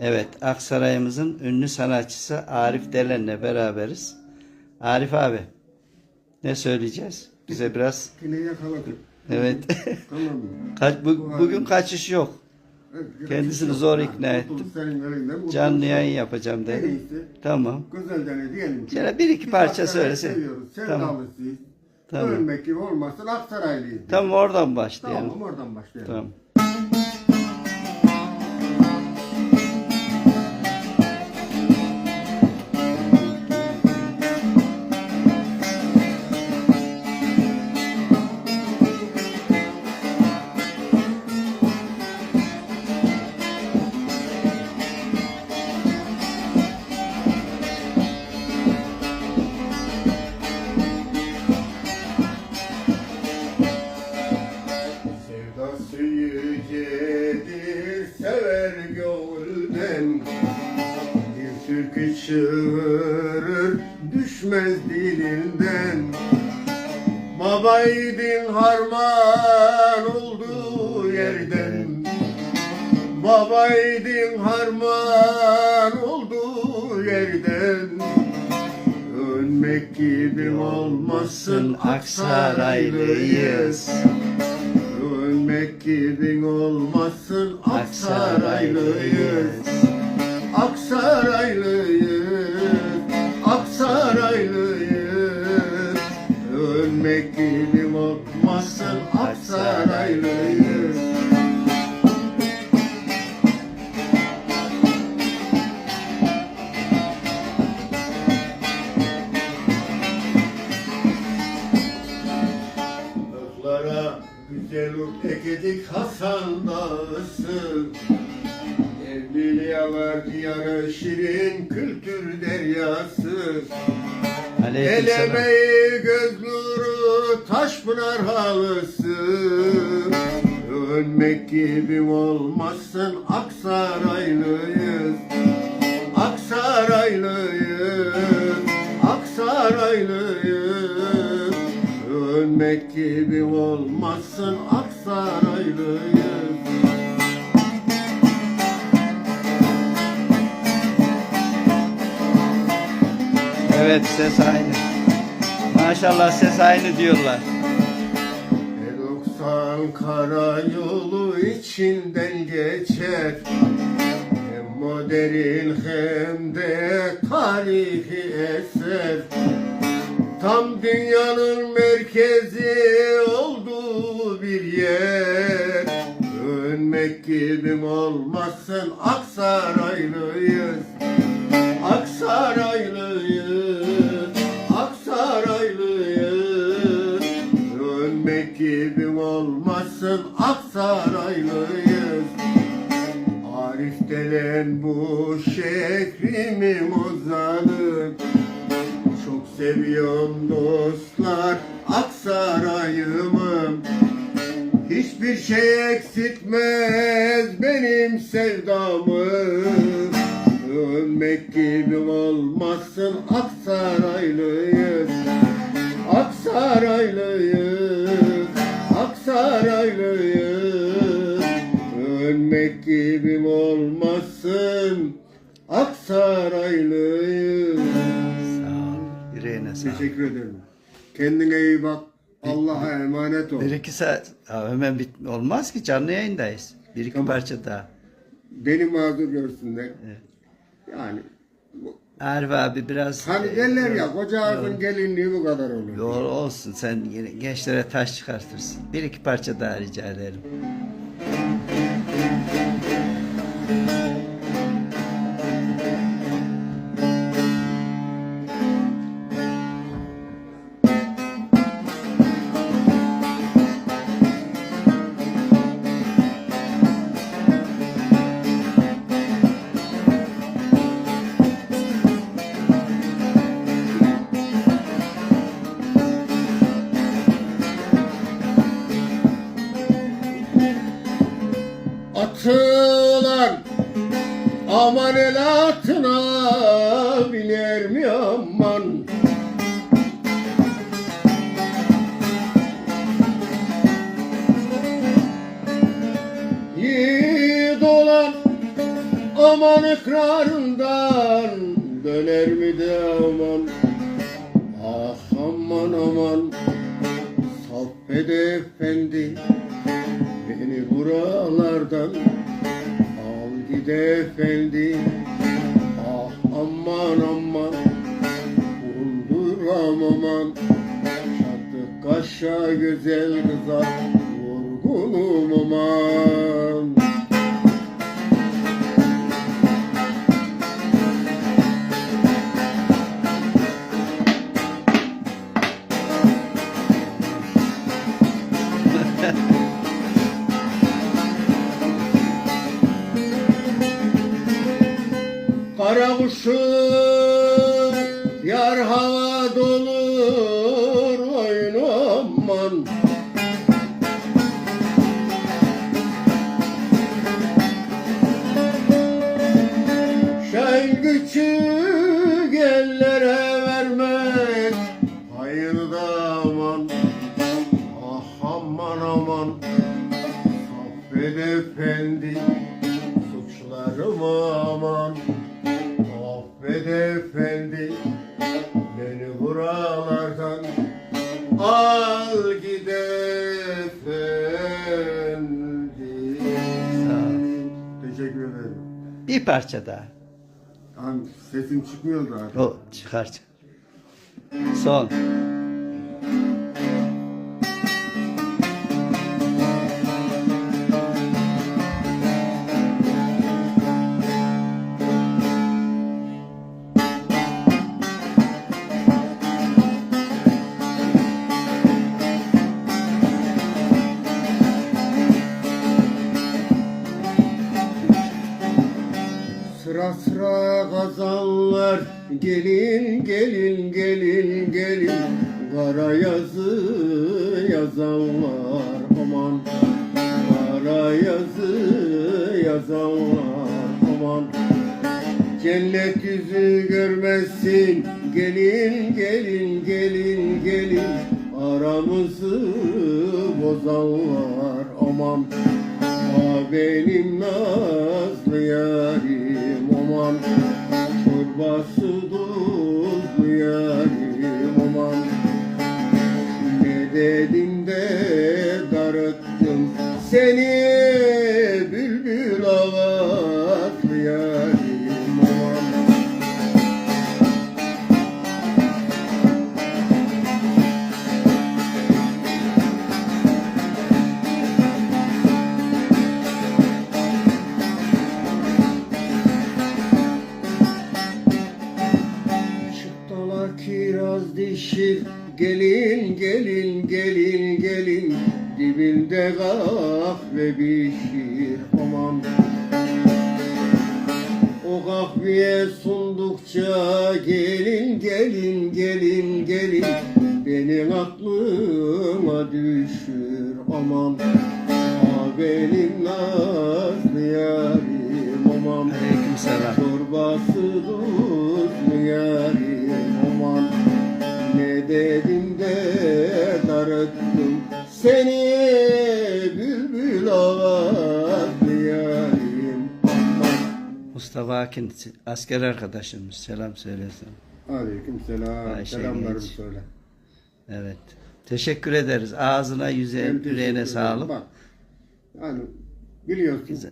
Evet, Aksaray'ımızın ünlü sanatçısı Arif Delen'le beraberiz. Arif abi, ne söyleyeceğiz? Bize biraz, Yine yakaladım. evet. Tamam mı? Kaç, bu, bugün kaçış yok. Evet, Kendisini yok. zor ikna ettim. Elinden, Canlı yayın yapacağım dedim. iyisi. Tamam. Güzelden ne diyelim ki. Şöyle bir iki parça söylesin. Seviyoruz. Tamam. Sevdalısıyız. Tamam. Ölmek gibi olmazsa Aksaraylıyız. Tamam oradan başlayalım. Tamam oradan başlayalım. Tamam. Çığırır, düşmez dilinden. Babaydin harman olduğu yerden. Babaydin harman olduğu yerden. Ölmek gibi olmasın Aksaraylıyız. Ölmek gibi olmasın Aksaraylıyız. Aksaraylıyız Dağısı Evliliyalar diyarı şirin kültür deryası. Elemeyi göz nuru taşpınar halısı. Ölmek gibi olmasın Aksaraylıyız. Aksaraylıyız Aksaraylıyız. Ölmek gibi olmasın Aksaraylıyız Evet ses aynı. Maşallah ses aynı diyorlar. E90 karayolu içinden geçer Hem modern hem de tarihi eser Tam dünyanın merkezi olduğu bir yer Ölmek gibi olmasın Aksaraylıyız Aksaraylıyız, olmasın Aksaraylıyız. Arif denen bu şehrimin ozanı Çok seviyorum dostlar Aksaray'ımı. Hiçbir şey eksiltmez benim sevdamı. Ölmek gibi olmasın Aksaraylıyız. Aksaraylıyız Aksaraylıyız Ölmek gibi olmasın Aksaraylıyız Sağ ol. Sağ ol. Teşekkür ederim. Kendine iyi bak. Allah'a emanet ol. Bir iki saat Ya hemen bit olmaz ki canlı yayındayız. Bir iki Tamam. parça daha. Beni mazur görsünler. Yani bu- Arif abi biraz hani derler ya koca ağzın gelinliği bu kadar olur. yol olsun sen yine gençlere taş çıkartırsın. Bir iki parça daha rica ederim. Aman el atına biner mi aman? Yiğit olan aman ikrarından döner mi de aman? Ah aman aman Saffet efendi Beni buralardan Gide efendi. Ah aman aman. Vurduram aman. Çattık kaşa güzel kıza Vurgunum aman Kara kuşum yar hava dolur oynaman Şen küçük al. Sağ ol. Teşekkür ederim. Bir parça daha. Abi sesim çıkmıyor zaten. O çıkar. çıkar. Son. Gelin gelin gelin gelin. Kara yazı yazanlar aman. Kara yazı yazanlar aman. Cennet yüzü görmezsin gelin gelin gelin gelin. Aramızı bozanlar aman. Ah benim nazlı yarim Gelin gelin gelin gelin. Dibinde kahve pişir. Aman. O kahveye sundukça Gelin gelin gelin gelin. Benim aklıma düşür. Aman. Ah benim nazlı Mustafa Akin asker arkadaşımız selam söylesin. Aleyküm selam Ayşe Selamlarımı Genç. söyle Evet. Teşekkür ederiz. Ağzına, yüze, Ben teşekkür yüreğine ederim. sağlık. Bak yani biliyorsun Güzel.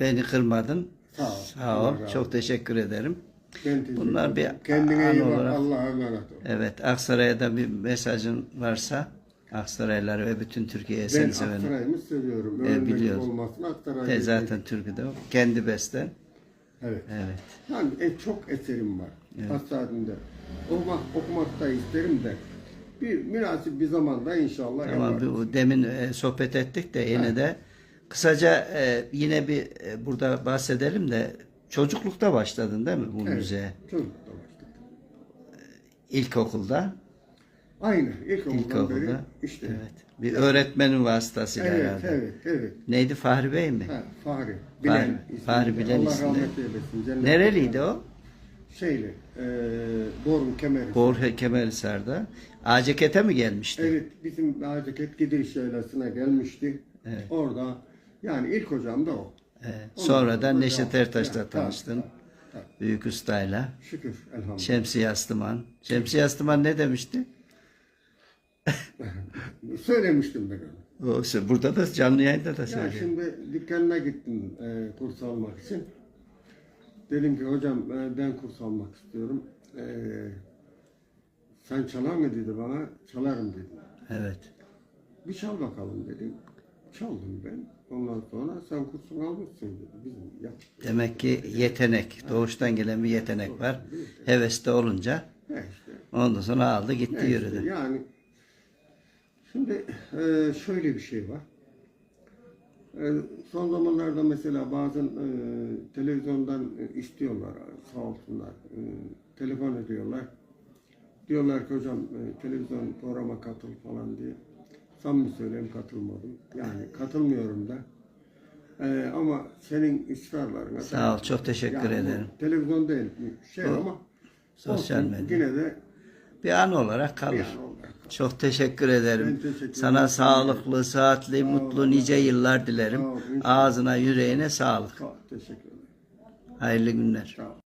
Beni kırmadın. Sağ ol. Sağ ol. Allah razı Çok teşekkür ederim. ben teşekkür Bunlar bir ederim. Kendine an iyi bak olarak- Allah'a emanet ol Evet. Aksaray'a da bir mesajın varsa Aksaraylılar ve bütün Türkiye'ye Ben seni severim. Aksaray'ımı seviyorum. E, Ölmek biliyoruz. olmasın Aksaray. Te zaten türküde o. Kendi besten. Evet. Evet. Yani e, çok eserim var. Hastanede. Okumak, okumak da isterim de. Bir münasip bir zamanda inşallah Tamam yaparım. bu demin e, sohbet ettik de yine de kısaca e, yine bir e, burada bahsedelim de çocuklukta başladın değil mi bu Evet, müziğe? Çocuk da başladı. İlkokulda. Aynen. İlkokuldan beri İlkokulda. işte. Evet. Bir öğretmenin vasıtasıyla Evet, herhalde. evet, evet. Neydi Fahri Bey mi? Ha, Fahri. Fahri- Bilen ismi. Fahri Bilen Allah ismi. rahmet eylesin. Cennet Nereliydi o? Şeyli. E, Borun Kemeri. Borhe Kemerhisar'da. ACK'te mi gelmişti? Evet, bizim Haceket Gidiş Yaylası'na gelmişti. Evet. Orada yani ilk hocam da o. Sonradan Ondan Neşet sonra- Ertaş'la tanıştın. tabii, tabii. Büyük ustayla. Şükür elhamdülillah. Şemsiye Astıman. Şemsiye Astıman ne demişti? Söylemiştim ben onu. O, işte burada da canlı yayında da Ya söylüyor. şimdi dükkanına gittim e, kurs almak için. Dedim ki hocam e, ben kurs almak istiyorum. E, sen çalar mı dedi bana. Çalarım dedim. Evet. Bir çal bakalım dedim. Çaldım ben. Ondan sonra sen kursunu almışsın dedi. Bizim yap. Demek ki yetenek, doğuştan gelen bir yetenek var. Hevesli olunca işte. ondan sonra aldı gitti işte, yürüdü. Yani şimdi e, şöyle bir şey var. E, son zamanlarda mesela bazen e, televizyondan istiyorlar sağ olsunlar. E, telefon ediyorlar. Diyorlar ki hocam e, televizyon programa katıl falan diye. Samimi söyleyeyim katılmadım. Yani katılmıyorum da. E, ama senin ısrarlarına Sağ ol, çok teşekkür Yani bu ederim. Televizyon değil şey ama sosyal olsun, medya. Yine de Bir an olarak kalır. bir an olarak. Çok teşekkür ederim. Ben teşekkür Sana ederim. sağlıklı, saatli, Sağ mutlu nice yıllar dilerim. Sağ ol, inşallah. Ağzına, yüreğine sağlık. Sağ ol, teşekkür ederim. Hayırlı günler. Sağ ol.